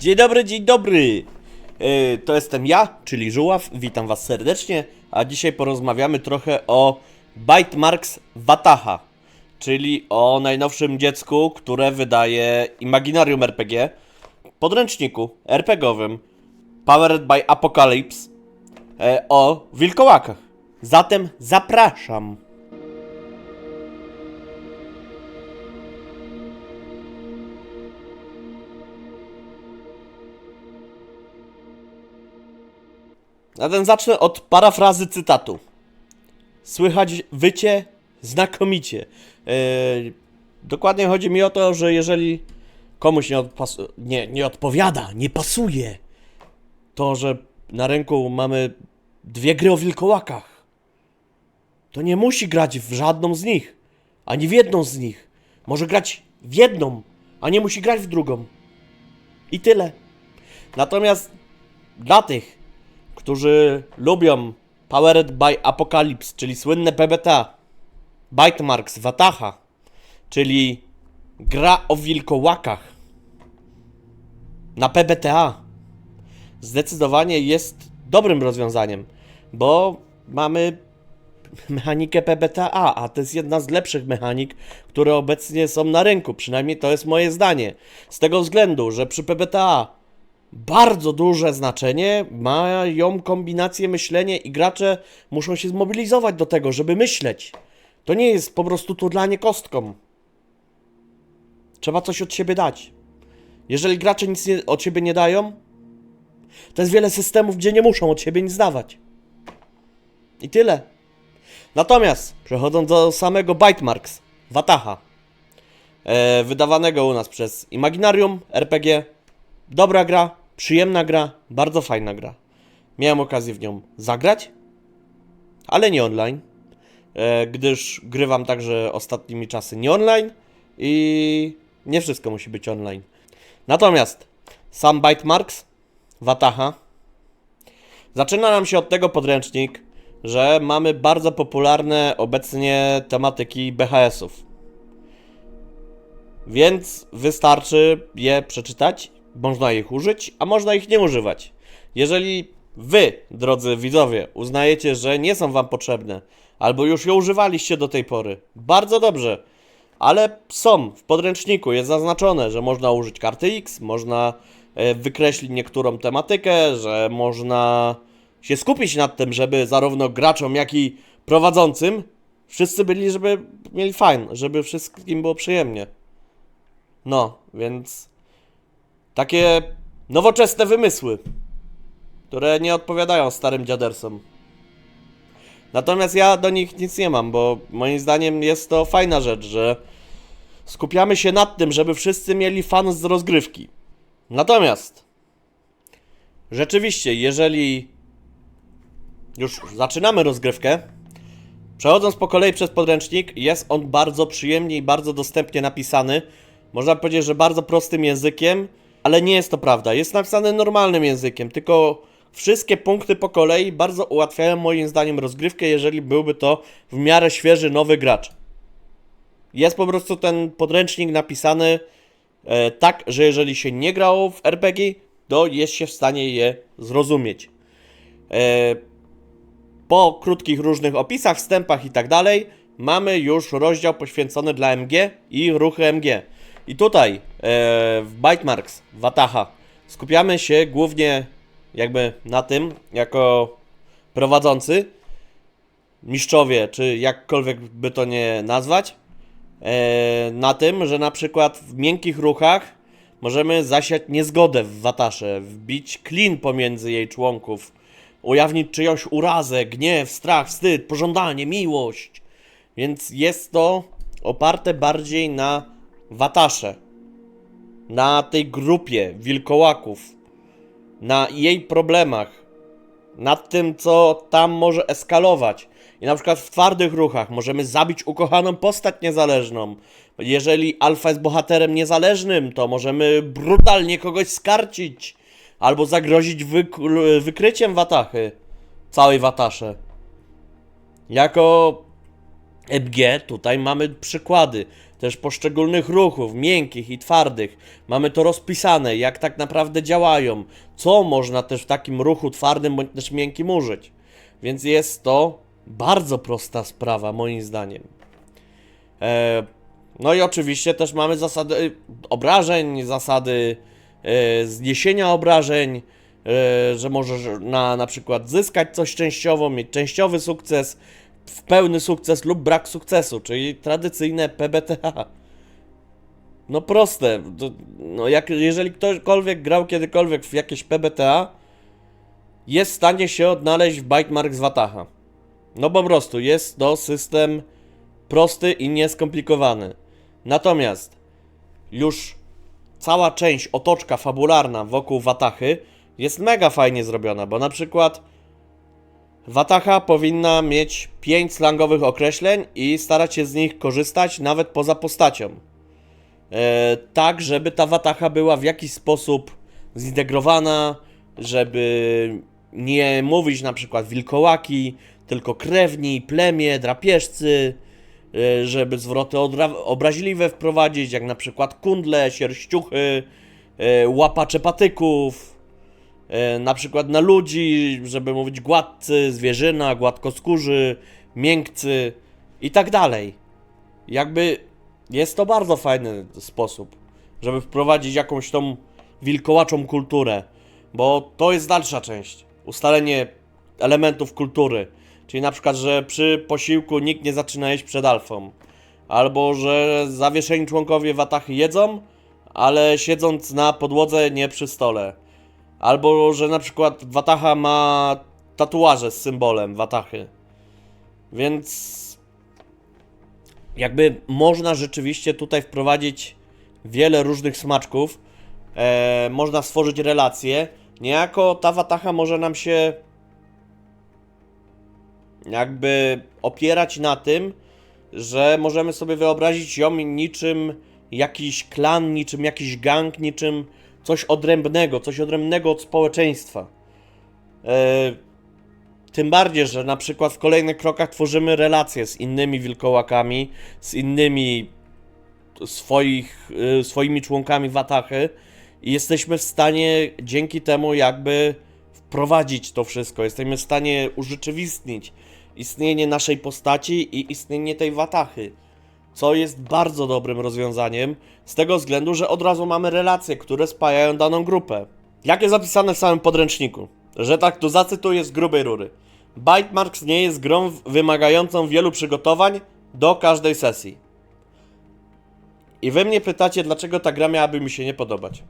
Dzień dobry, dzień dobry! E, To jestem ja, czyli Żuław, witam was serdecznie, a dzisiaj porozmawiamy trochę o Bytemarks Wataha, czyli o najnowszym dziecku, które wydaje Imaginarium RPG, podręczniku RPGowym Powered by Apocalypse e, o wilkołakach. Zatem zapraszam! Zatem zacznę od parafrazy cytatu. Słychać wycie znakomicie. Yy, dokładnie chodzi mi o to, że jeżeli komuś nie, nie, nie odpowiada, nie pasuje, to że na rynku mamy dwie gry o wilkołakach, to nie musi grać w żadną z nich, ani w jedną z nich. Może grać w jedną, a nie musi grać w drugą. I tyle. Natomiast dla tych, którzy lubią Powered by Apocalypse, czyli słynne PBTA, Bytemarks, Wataha, czyli gra o wilkołakach na PBTA, zdecydowanie jest dobrym rozwiązaniem, bo mamy mechanikę PBTA, a to jest jedna z lepszych mechanik, które obecnie są na rynku, przynajmniej to jest moje zdanie. Z tego względu, że przy PBTA bardzo duże znaczenie mają kombinacje myślenia i gracze muszą się zmobilizować do tego, żeby myśleć. To nie jest po prostu turlanie kostką. Trzeba coś od siebie dać. Jeżeli gracze nic nie, od siebie nie dają, to jest wiele systemów, gdzie nie muszą od siebie nic dawać. I tyle. Natomiast, przechodząc do samego Bytemarks, Wataha, e, wydawanego u nas przez Imaginarium RPG, Dobra gra, przyjemna gra, bardzo fajna gra. Miałem okazję w nią zagrać, ale nie online, e, gdyż grywam także ostatnimi czasy nie online i nie wszystko musi być online. Natomiast sam Bytemarks, Wataha, zaczyna nam się od tego podręcznik, że mamy bardzo popularne obecnie tematyki BHS-ów. Więc wystarczy je przeczytać, można ich użyć, a można ich nie używać. Jeżeli wy, drodzy widzowie, uznajecie, że nie są wam potrzebne, albo już je używaliście do tej pory, bardzo dobrze, ale są w podręczniku, jest zaznaczone, że można użyć karty X, można e, wykreślić niektórą tematykę, że można się skupić nad tym, żeby zarówno graczom, jak i prowadzącym wszyscy byli, żeby mieli fajn, żeby wszystkim było przyjemnie. No, więc takie nowoczesne wymysły, które nie odpowiadają starym dziadersom. Natomiast ja do nich nic nie mam, bo moim zdaniem jest to fajna rzecz, że skupiamy się nad tym, żeby wszyscy mieli fan z rozgrywki. Natomiast rzeczywiście, jeżeli już zaczynamy rozgrywkę, przechodząc po kolei przez podręcznik, jest on bardzo przyjemnie i bardzo dostępnie napisany. Można powiedzieć, że bardzo prostym językiem, ale nie jest to prawda. Jest napisane normalnym językiem, tylko wszystkie punkty po kolei bardzo ułatwiają moim zdaniem rozgrywkę, jeżeli byłby to w miarę świeży, nowy gracz. Jest po prostu ten podręcznik napisany e, tak, że jeżeli się nie grało w RPG, to jest się w stanie je zrozumieć. E, po krótkich różnych opisach, wstępach i tak dalej, mamy już rozdział poświęcony dla MG i ruchy MG. I tutaj e, w Bytemarks, Wataha, skupiamy się głównie jakby na tym, jako prowadzący, mistrzowie, czy jakkolwiek by to nie nazwać, e, na tym, że na przykład w miękkich ruchach możemy zasiać niezgodę w Watasze, wbić klin pomiędzy jej członków, ujawnić czyjąś urazę, gniew, strach, wstyd, pożądanie, miłość. Więc jest to oparte bardziej na Watasze, na tej grupie wilkołaków, na jej problemach, nad tym, co tam może eskalować. I na przykład w twardych ruchach możemy zabić ukochaną postać niezależną. Jeżeli alfa jest bohaterem niezależnym, to możemy brutalnie kogoś skarcić. Albo zagrozić wyk- wykryciem watachy. Całej watasze. Jako MG tutaj mamy przykłady. Też poszczególnych ruchów, miękkich i twardych. Mamy to rozpisane, jak tak naprawdę działają, co można też w takim ruchu twardym bądź też miękkim użyć. Więc jest to bardzo prosta sprawa, moim zdaniem. E, no i oczywiście też mamy zasady obrażeń, zasady e, zniesienia obrażeń, e, że możesz na, na przykład zyskać coś częściowo, mieć częściowy sukces, w pełny sukces lub brak sukcesu, czyli tradycyjne PBTA. No proste. No jak, jeżeli ktokolwiek grał kiedykolwiek w jakieś PBTA, jest w stanie się odnaleźć w Bitemark z Wataha. No po prostu, jest to system prosty i nieskomplikowany. Natomiast już cała część, otoczka fabularna wokół Watachy jest mega fajnie zrobiona, bo na przykład Wataha powinna mieć 5 slangowych określeń i starać się z nich korzystać nawet poza postacią. E, tak, żeby ta Wataha była w jakiś sposób zintegrowana, żeby nie mówić na przykład wilkołaki, tylko krewni, plemię, drapieżcy, e, żeby zwroty obraźliwe wprowadzić, jak na przykład kundle, sierściuchy, e, łapacze patyków, na przykład na ludzi, żeby mówić gładcy, zwierzyna, gładkoskórzy, miękcy i tak dalej. Jakby jest to bardzo fajny sposób, żeby wprowadzić jakąś tą wilkołaczą kulturę, bo to jest dalsza część. Ustalenie elementów kultury, czyli na przykład, że przy posiłku nikt nie zaczyna jeść przed alfą, albo że zawieszeni członkowie watachy jedzą, ale siedząc na podłodze nie przy stole. Albo, że na przykład Wataha ma tatuaże z symbolem Watachy. Więc jakby można rzeczywiście tutaj wprowadzić wiele różnych smaczków. E, można stworzyć relacje. Niejako ta Wataha może nam się jakby opierać na tym, że możemy sobie wyobrazić ją niczym jakiś klan, niczym jakiś gang, niczym coś odrębnego, coś odrębnego od społeczeństwa. E, tym bardziej, że na przykład w kolejnych krokach tworzymy relacje z innymi wilkołakami, z innymi swoich, y, swoimi członkami Watachy i jesteśmy w stanie dzięki temu jakby wprowadzić to wszystko. Jesteśmy w stanie urzeczywistnić istnienie naszej postaci i istnienie tej Watachy. Co jest bardzo dobrym rozwiązaniem, z tego względu, że od razu mamy relacje, które spajają daną grupę. Jak jest zapisane w samym podręczniku? Że tak tu zacytuję z grubej rury. Bitemarks nie jest grą wymagającą wielu przygotowań do każdej sesji. I wy mnie pytacie, dlaczego ta gra miałaby mi się nie podobać.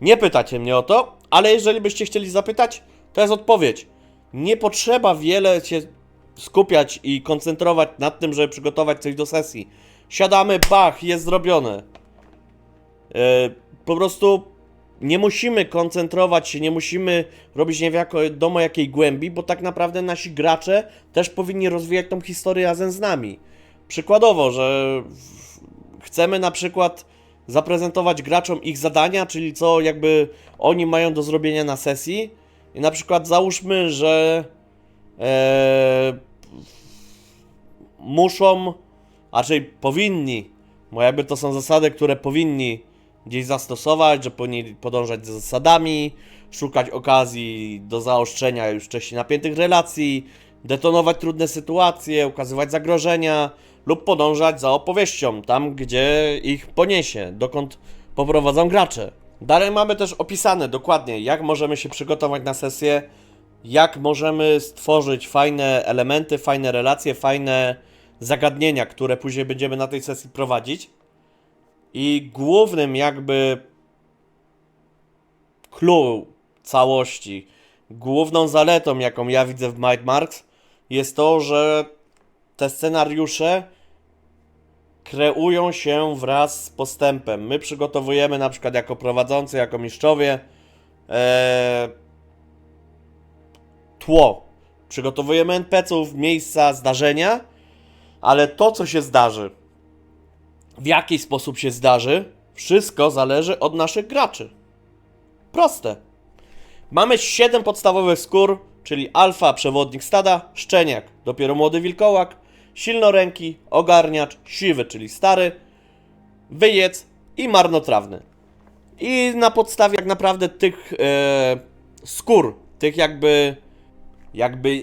Nie pytacie mnie o to, ale jeżeli byście chcieli zapytać, to jest odpowiedź. Nie potrzeba wiele się skupiać i koncentrować nad tym, żeby przygotować coś do sesji. Siadamy, bach, jest zrobione. E, po prostu nie musimy koncentrować się, nie musimy robić nie wiadomo jakiej głębi, bo tak naprawdę nasi gracze też powinni rozwijać tą historię razem z nami. Przykładowo, że chcemy na przykład zaprezentować graczom ich zadania, czyli co jakby oni mają do zrobienia na sesji. I na przykład załóżmy, że e, muszą, a raczej powinni, bo jakby to są zasady, które powinni gdzieś zastosować, że powinni podążać za zasadami, szukać okazji do zaostrzenia już wcześniej napiętych relacji, detonować trudne sytuacje, ukazywać zagrożenia lub podążać za opowieścią tam, gdzie ich poniesie, dokąd poprowadzą gracze. Dalej mamy też opisane dokładnie, jak możemy się przygotować na sesję, jak możemy stworzyć fajne elementy, fajne relacje, fajne zagadnienia, które później będziemy na tej sesji prowadzić. I głównym jakby clue całości, główną zaletą, jaką ja widzę w Might Marks, jest to, że te scenariusze kreują się wraz z postępem. My przygotowujemy na przykład jako prowadzący, jako mistrzowie e, tło. Przygotowujemy NPC-ów, miejsca, zdarzenia, ale to, co się zdarzy, w jaki sposób się zdarzy, wszystko zależy od naszych graczy. Proste. Mamy 7 podstawowych skór, czyli alfa, przewodnik stada, szczeniak, dopiero młody wilkołak, silnoręki, ogarniacz, siwy, czyli stary, wyjec i marnotrawny. I na podstawie tak naprawdę tych e, skór, tych jakby jakby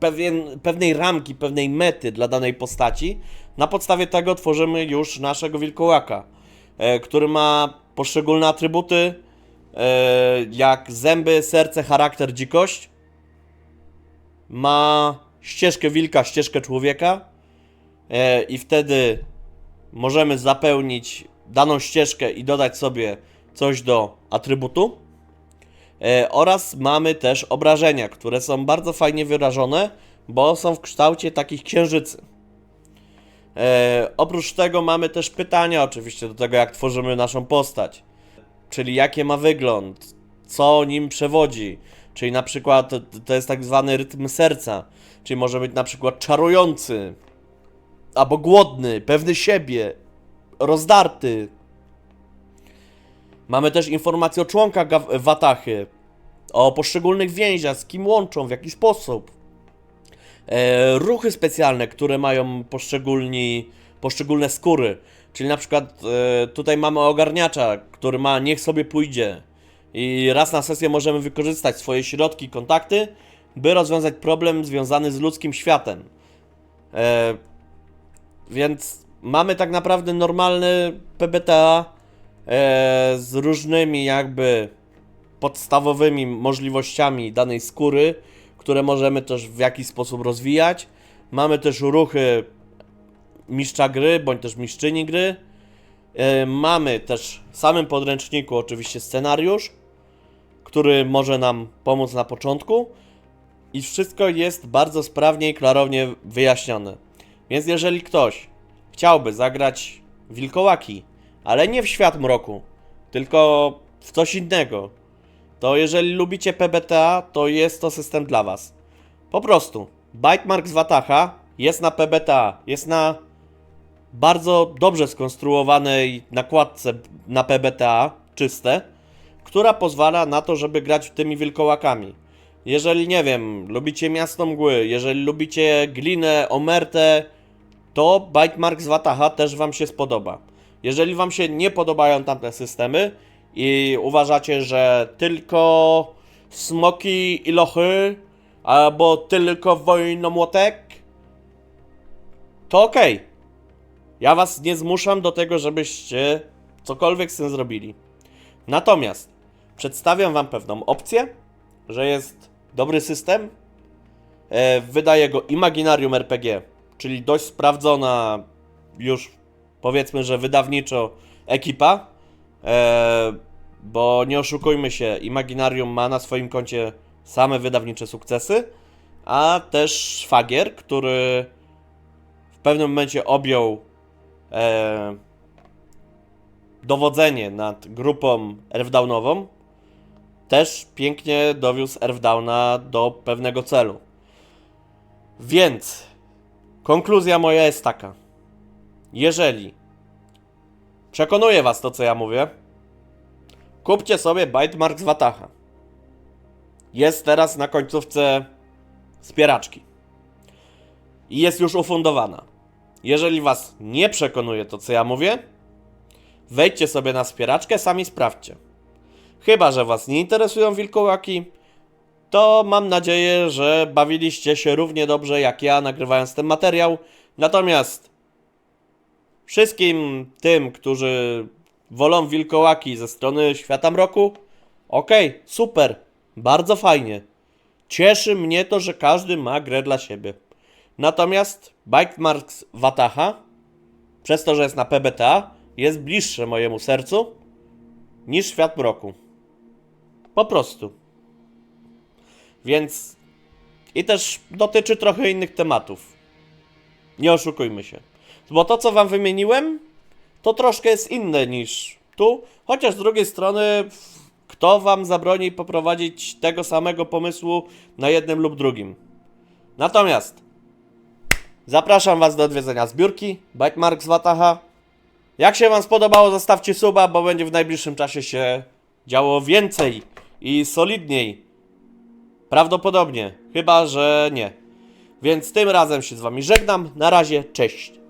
pewien, pewnej ramki, pewnej mety dla danej postaci, na podstawie tego tworzymy już naszego wilkołaka, e, który ma poszczególne atrybuty, e, jak zęby, serce, charakter, dzikość. Ma ścieżkę wilka, ścieżkę człowieka e, i wtedy możemy zapełnić daną ścieżkę i dodać sobie coś do atrybutu. E, oraz mamy też obrażenia, które są bardzo fajnie wyrażone, bo są w kształcie takich księżycy. E, oprócz tego mamy też pytania oczywiście do tego, jak tworzymy naszą postać. Czyli jaki ma wygląd, co nim przewodzi. Czyli na przykład to jest tak zwany rytm serca. Czyli może być na przykład czarujący, albo głodny, pewny siebie, rozdarty. Mamy też informacje o członkach Watachy, o poszczególnych więziach, z kim łączą, w jaki sposób. E, ruchy specjalne, które mają poszczególni, poszczególne skóry. Czyli na przykład e, tutaj mamy ogarniacza, który ma niech sobie pójdzie. I raz na sesję możemy wykorzystać swoje środki, kontakty, by rozwiązać problem związany z ludzkim światem. E, więc mamy tak naprawdę normalny PBTA z różnymi jakby podstawowymi możliwościami danej skóry, które możemy też w jakiś sposób rozwijać. Mamy też ruchy mistrza gry, bądź też mistrzyni gry. E, mamy też w samym podręczniku oczywiście scenariusz, który może nam pomóc na początku. I wszystko jest bardzo sprawnie i klarownie wyjaśnione. Więc jeżeli ktoś chciałby zagrać wilkołaki, ale nie w świat mroku, tylko w coś innego, to jeżeli lubicie PBTA, to jest to system dla Was. Po prostu, Bitemark z Wataha jest na PBTA, jest na bardzo dobrze skonstruowanej nakładce na PBTA, czyste, która pozwala na to, żeby grać tymi wilkołakami. Jeżeli, nie wiem, lubicie Miasto Mgły, jeżeli lubicie Glinę, Omertę, to Bitemark z Wataha też Wam się spodoba. Jeżeli Wam się nie podobają tamte systemy i uważacie, że tylko smoki i lochy, albo tylko wojnomłotek, to okej. Ja Was nie zmuszam do tego, żebyście cokolwiek z tym zrobili. Natomiast przedstawiam Wam pewną opcję, że jest dobry system. E, wydaje go Imaginarium RPG, czyli dość sprawdzona już powiedzmy, że wydawniczo ekipa. E, bo nie oszukujmy się, Imaginarium ma na swoim koncie same wydawnicze sukcesy, a też Szwagier, który w pewnym momencie objął e, dowodzenie nad grupą Earthdownową, też pięknie dowiózł Earthdowna do pewnego celu. Więc konkluzja moja jest taka. Jeżeli przekonuje was to, co ja mówię, kupcie sobie Bytemark z Wataha. Jest teraz na końcówce wspieraczki. I jest już ufundowana. Jeżeli was nie przekonuje to, co ja mówię, wejdźcie sobie na wspieraczkę, sami sprawdźcie. Chyba, że was nie interesują wilkołaki, to mam nadzieję, że bawiliście się równie dobrze jak ja, nagrywając ten materiał. Natomiast wszystkim tym, którzy wolą wilkołaki ze strony świata mroku, okej, super, bardzo fajnie. Cieszy mnie to, że każdy ma grę dla siebie. Natomiast Bikemarks Wataha, przez to, że jest na PBTA, jest bliższe mojemu sercu niż świat mroku. Po prostu. Więc. I też dotyczy trochę innych tematów. Nie oszukujmy się. Bo to, co wam wymieniłem, to troszkę jest inne niż tu. Chociaż z drugiej strony, kto wam zabroni poprowadzić tego samego pomysłu na jednym lub drugim? Natomiast zapraszam was do odwiedzenia zbiórki Bitemark z Wataha. Jak się wam spodobało, zostawcie suba, bo będzie w najbliższym czasie się działo więcej i solidniej. Prawdopodobnie, chyba że nie. Więc tym razem się z Wami żegnam. Na razie, cześć.